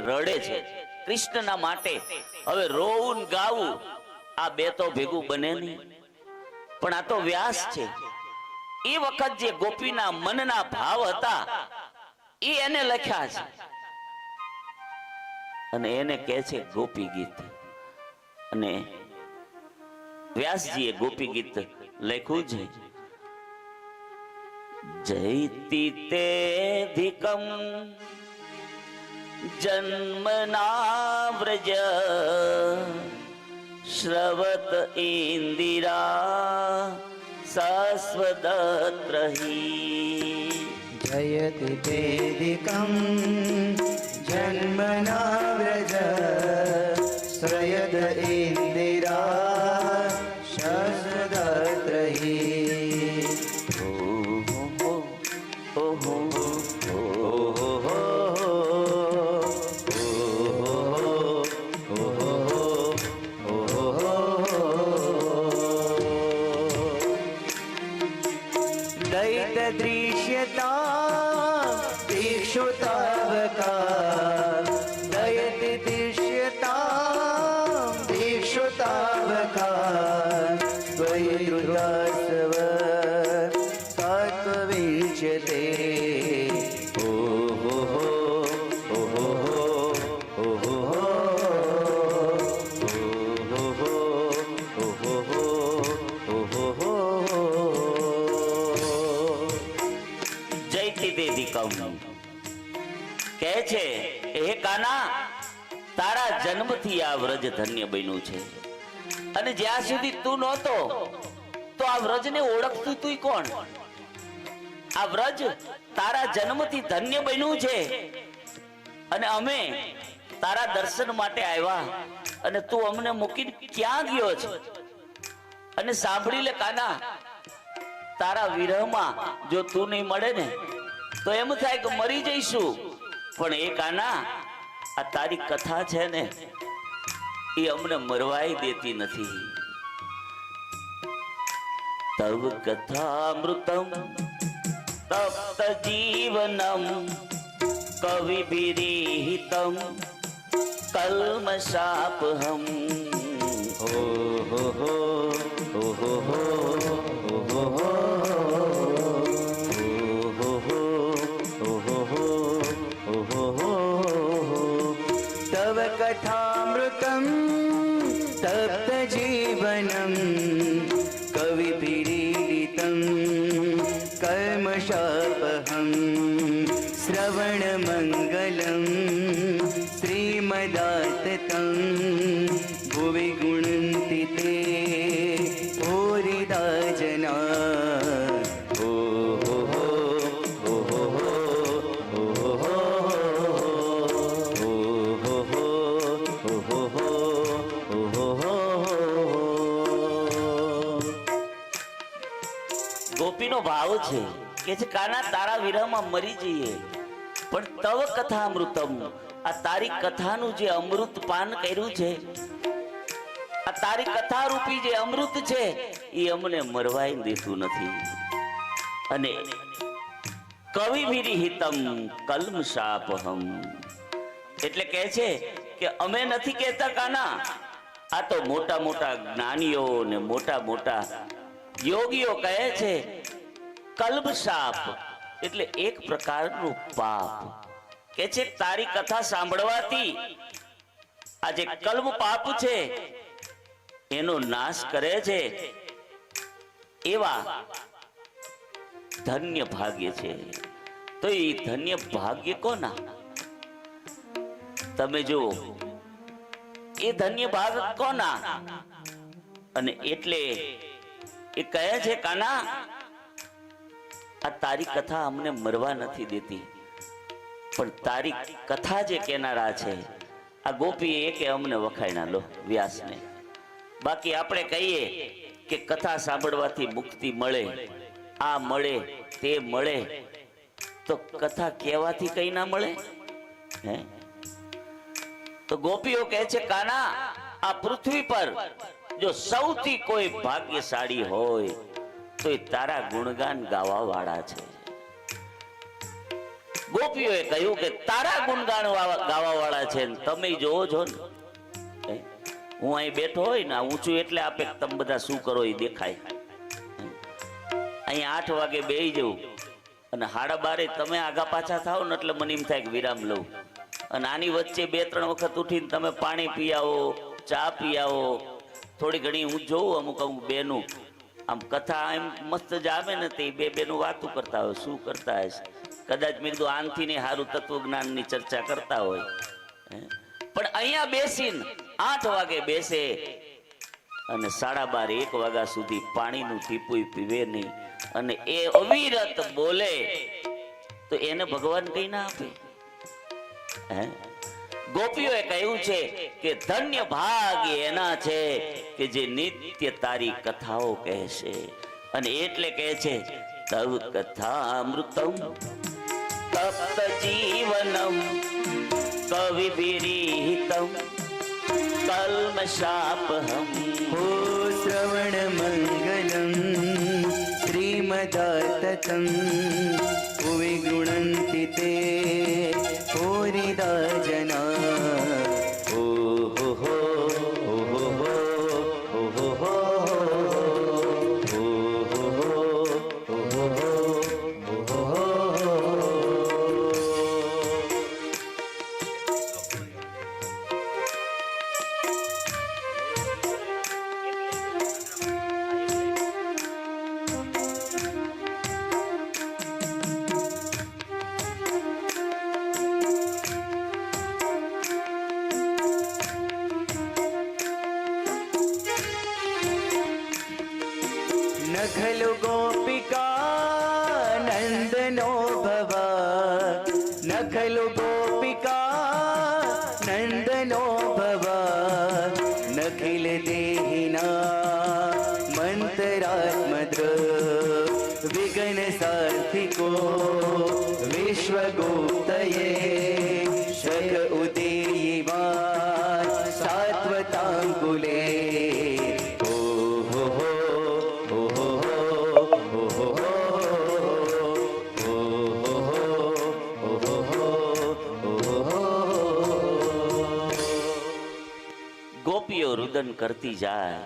રડે છે. કૃષ્ણના માટે. હવે રોવું ગાવું, આ બે તો ભેગું બને નહીં. પણ આ તો વ્યાસ છે. એ વખત જે ગોપીના મનના ભાવ હતા, એ એને લખ્યા છે. અને એને કહે છે ગોપી ગીત. અને વ્યાસજીએ ગોપી ગીત લખ્યું છે. જયતી તે જન્મના વ્રજ શ્રવત ઇન્દિરા શાશ્વતત્રહી જયતિ વેદિકમ જન્મના दिशुतावकार दयति दिश्यतां दिशुतावकार त्वयि हृदास्व तत्त्वविजते ओ हो हो हो हो हो हो Come on. કહે છે હે કાના, તારા જન્મથી આ વ્રજ ધન્ય બન્યું છે. અને જ્યાં સુધી તું નહોતો, તો આ વ્રજને ઓળખતું તું કોણ? આ વ્રજ તારા જન્મથી ધન્ય બન્યું છે. અને અમે તારા દર્શન માટે આવ્યા, અને તું અમને મૂકીને ક્યાં ગયો છે? અને સાંભળી લે કાના, તારા વિરહમાં જો તું નહીં મળે ને, તો એમ થાય કે મરી જઈશું. પણ એ કાના, આ તારી કથા છે ને, એ અમને મરવાય દેતી નથી. તવ કથામૃતમ, તપ્ત જીવનમ કવિભિરીહિતમ કલ્મશાપહમ હો હો હો હો હો. The. ગોપીનો ભાવ છે કે છે કાના તારા વિરહમાં મરી જઈએ. પણ તવ કથા અમૃતમ આ તારી કથાનું જે અમૃત પાન કર્યું છે, આ તારી કથા રૂપી જે અમૃત છે, એ અમને મરવાય દેતું નથી. અને કવિ વિરહિતમ કલ્મ શાપહમ. એટલે કહે છે કે અમે નથી કહેતા કાના, આ તો મોટા મોટા જ્ઞાનીઓ ને મોટા મોટા યોગીઓ કહે છે, કલ્બ સાપ એટલે એક પ્રકારનું પાપ. કે છે, તારી કથા સાંભળવાથી આ જે કલ્બ પાપ છે, એનો નાશ કરે છે. એવા ધન્ય ભાગ્ય છે. તો એ ધન્ય ભાગ્ય કોના? તમે જુઓ, એ ધન્ય ભાગ કોના? અને એટલે એ કહે છે, કાના, આ તારી કથા અમને મરવા નથી દેતી. પણ તારી કથા જે કેનારા છે, આ ગોપી એ કે અમને વખાણ્યા લો, વ્યાસને. બાકી આપણે કહીએ કે કથા સાંભળવાથી મુક્તિ મળે, આ મળે, તે મળે. તો કથા કહેવાથી કઈ ના મળે? હે? તો ગોપીઓ કહે છે, કાના, આ પૃથ્વી પર જો સૌથી કોઈ ભાગ્યશાળી હોય, તો એ તારા ગુણગાન ગાવા વાળા છે. ગોપીઓએ કહ્યું કે તારા ગુણગાન ગાવા વાળા છે તમે જોવો છો ને. હું? અહીં બેઠો હોય ને ઊંચું એટલે આપે તમે બધા શું કરો એ દેખાય. અહીં આઠ વાગે બે જવું અને સાડા બારે તમે આગા પાછા થાવ ને એટલે મને એમ થાય કે વિરામ લઉં. અને આની વચ્ચે બે ત્રણ વખત ઉઠીને તમે પાણી પી આવો ચા પી આવો થોડી ઘણી હું જોઉં, અમુક અમુક બેનું. આમ કથા એમ મસ્ત જામે ને તે બે બેનું વાતું કરતા હોય, શું કરતા હશે? કદાચ મેં કીધું આનથી સારું તત્વજ્ઞાનની ચર્ચા કરતા હોય. પણ અહીંયા બેસીને આઠ વાગે બેસે અને સાડા બાર, એક વાગ્યા સુધી પાણીનું ટીપુય પીવે નહીં. અને એ અવિરત બોલે, તો એને ભગવાન કઈ ના આપે. હે? ગોપીઓએ કહ્યું છે કે ધન્ય ભાગ એના છે. કે જે નિત્ય તારી કથાઓ કહે છે. અને એટલે કહે છે, તવ કથામૃતમ, તપ્ત જીવનમ, કવિ વિરીહિતમ કલ્મ શાપહમ શ્રવણ મંગલમ શ્રીમદાતતમ मन्तरात्मद्र विगन सार्थिको विश्वगुप्तये शक उदेयिवा सात्वताङ्कुले ओ हो हो ओ हो हो ओ हो हो ओ हो हो ओ हो हो ओ हो हो ગોપીઓ રુદન કરતી જાય